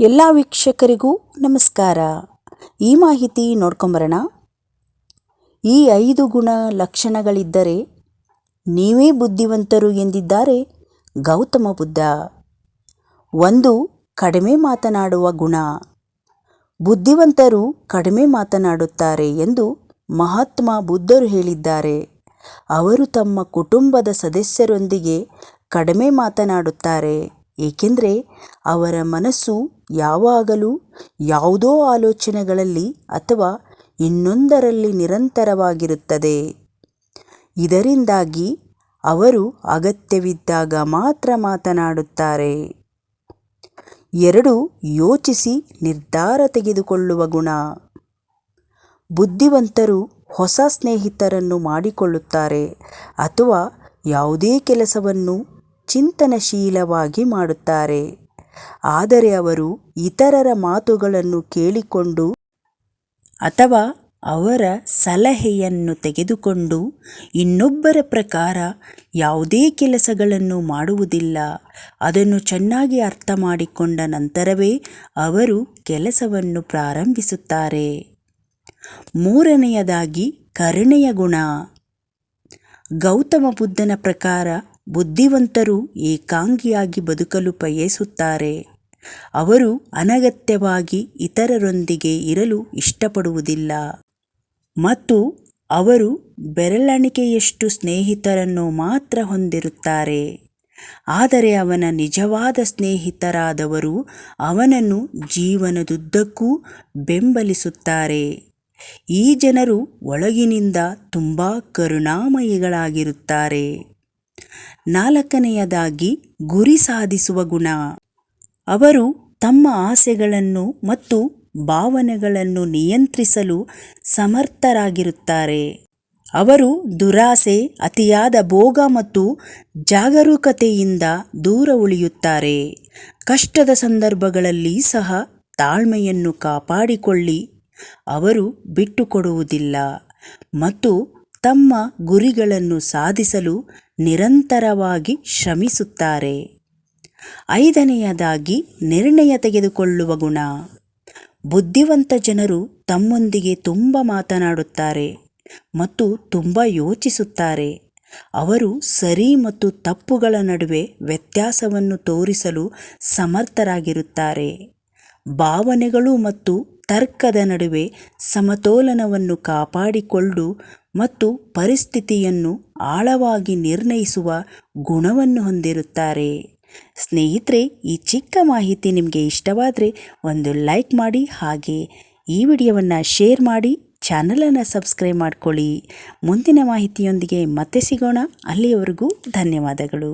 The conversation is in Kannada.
ಎಲ್ಲ ವೀಕ್ಷಕರಿಗೂ ನಮಸ್ಕಾರ. ಈ ಮಾಹಿತಿ ನೋಡ್ಕೊಂಬರೋಣ. ಈ ಐದು ಗುಣ ಲಕ್ಷಣಗಳಿದ್ದರೆ ನೀವೇ ಬುದ್ಧಿವಂತರು ಎಂದಿದ್ದಾರೆ ಗೌತಮ ಬುದ್ಧ. ಒಂದು, ಕಡಿಮೆ ಮಾತನಾಡುವ ಗುಣ. ಬುದ್ಧಿವಂತರು ಕಡಿಮೆ ಮಾತನಾಡುತ್ತಾರೆ ಎಂದು ಮಹಾತ್ಮ ಬುದ್ಧರು ಹೇಳಿದ್ದಾರೆ. ಅವರು ತಮ್ಮ ಕುಟುಂಬದ ಸದಸ್ಯರೊಂದಿಗೆ ಕಡಿಮೆ ಮಾತನಾಡುತ್ತಾರೆ, ಏಕೆಂದರೆ ಅವರ ಮನಸ್ಸು ಯಾವಾಗಲೂ ಯಾವುದೋ ಆಲೋಚನೆಗಳಲ್ಲಿ ಅಥವಾ ಇನ್ನೊಂದರಲ್ಲಿ ನಿರಂತರವಾಗಿರುತ್ತದೆ. ಇದರಿಂದಾಗಿ ಅವರು ಅಗತ್ಯವಿದ್ದಾಗ ಮಾತ್ರ ಮಾತನಾಡುತ್ತಾರೆ. ಎರಡು, ಯೋಚಿಸಿ ನಿರ್ಧಾರ ತೆಗೆದುಕೊಳ್ಳುವ ಗುಣ. ಬುದ್ಧಿವಂತರು ಹೊಸ ಸ್ನೇಹಿತರನ್ನು ಮಾಡಿಕೊಳ್ಳುತ್ತಾರೆ ಅಥವಾ ಯಾವುದೇ ಕೆಲಸವನ್ನು ಚಿಂತನಶೀಲವಾಗಿ ಮಾಡುತ್ತಾರೆ. ಆದರೆ ಅವರು ಇತರರ ಮಾತುಗಳನ್ನು ಕೇಳಿಕೊಂಡು ಅಥವಾ ಅವರ ಸಲಹೆಯನ್ನು ತೆಗೆದುಕೊಂಡು ಇನ್ನೊಬ್ಬರ ಪ್ರಕಾರ ಯಾವುದೇ ಕೆಲಸಗಳನ್ನು ಮಾಡುವುದಿಲ್ಲ, ಅದನ್ನು ಚೆನ್ನಾಗಿ ಅರ್ಥ ಮಾಡಿಕೊಂಡ ನಂತರವೇ ಅವರು ಕೆಲಸವನ್ನು ಪ್ರಾರಂಭಿಸುತ್ತಾರೆ. ಮೂರನೆಯದಾಗಿ ಕರುಣೆಯ ಗುಣ. ಗೌತಮ ಬುದ್ಧನ ಪ್ರಕಾರ ಬುದ್ಧಿವಂತರು ಏಕಾಂಗಿಯಾಗಿ ಬದುಕಲು ಬಯಸುತ್ತಾರೆ ಅವರು ಅನಗತ್ಯವಾಗಿ ಇತರರೊಂದಿಗೆ ಇರಲು ಇಷ್ಟಪಡುವುದಿಲ್ಲ. ಮತ್ತು ಅವರು ಬೆರಳೆಣಿಕೆಯಷ್ಟು ಸ್ನೇಹಿತರನ್ನು ಮಾತ್ರ ಹೊಂದಿರುತ್ತಾರೆ. ಆದರೆ ಅವನ ನಿಜವಾದ ಸ್ನೇಹಿತರಾದವರು ಅವನನ್ನು ಜೀವನದುದ್ದಕ್ಕೂ ಬೆಂಬಲಿಸುತ್ತಾರೆ. ಈ ಜನರು ಒಳಗಿನಿಂದ ತುಂಬ ಕರುಣಾಮಯಿಗಳಾಗಿರುತ್ತಾರೆ. ನಾಲ್ಕನೆಯದಾಗಿ ಗುರಿ ಸಾಧಿಸುವ ಗುಣ. ಅವರು ತಮ್ಮ ಆಸೆಗಳನ್ನು ಮತ್ತು ಭಾವನೆಗಳನ್ನು ನಿಯಂತ್ರಿಸಲು ಸಮರ್ಥರಾಗಿರುತ್ತಾರೆ. ಅವರು ದುರಾಸೆ, ಅತಿಯಾದ ಭೋಗ ಮತ್ತು ಜಾಗರೂಕತೆಯಿಂದ ದೂರ ಉಳಿಯುತ್ತಾರೆ. ಕಷ್ಟದ ಸಂದರ್ಭಗಳಲ್ಲಿ ಸಹ ತಾಳ್ಮೆಯನ್ನು ಕಾಪಾಡಿಕೊಳ್ಳಿ. ಅವರು ಬಿಟ್ಟುಕೊಡುವುದಿಲ್ಲ. ಮತ್ತು ತಮ್ಮ ಗುರಿಗಳನ್ನು ಸಾಧಿಸಲು ನಿರಂತರವಾಗಿ ಶ್ರಮಿಸುತ್ತಾರೆ. ಐದನೆಯದಾಗಿ ನಿರ್ಣಯ ತೆಗೆದುಕೊಳ್ಳುವ ಗುಣ. ಬುದ್ಧಿವಂತ ಜನರು ತಮ್ಮೊಂದಿಗೆ ತುಂಬ ಮಾತನಾಡುತ್ತಾರೆ ಮತ್ತು ತುಂಬ ಯೋಚಿಸುತ್ತಾರೆ. ಅವರು ಸರಿ ಮತ್ತು ತಪ್ಪುಗಳ ನಡುವೆ ವ್ಯತ್ಯಾಸವನ್ನು ತೋರಿಸಲು ಸಮರ್ಥರಾಗಿರುತ್ತಾರೆ. ಭಾವನೆಗಳು ಮತ್ತು ತರ್ಕದ ನಡುವೆ ಸಮತೋಲನವನ್ನು ಕಾಪಾಡಿಕೊಂಡು ಮತ್ತು ಪರಿಸ್ಥಿತಿಯನ್ನು ಆಳವಾಗಿ ನಿರ್ಣಯಿಸುವ ಗುಣವನ್ನು ಹೊಂದಿರುತ್ತಾರೆ. ಸ್ನೇಹಿತರೆ, ಈ ಚಿಕ್ಕ ಮಾಹಿತಿ ನಿಮಗೆ ಇಷ್ಟವಾದರೆ ಒಂದು ಲೈಕ್ ಮಾಡಿ ಹಾಗೆ ಈ ವಿಡಿಯೋವನ್ನು ಶೇರ್ ಮಾಡಿ, ಚಾನಲನ್ನು ಸಬ್ಸ್ಕ್ರೈಬ್ ಮಾಡಿಕೊಳ್ಳಿ. ಮುಂದಿನ ಮಾಹಿತಿಯೊಂದಿಗೆ ಮತ್ತೆ ಸಿಗೋಣ. ಅಲ್ಲಿಯವರೆಗೂ ಧನ್ಯವಾದಗಳು.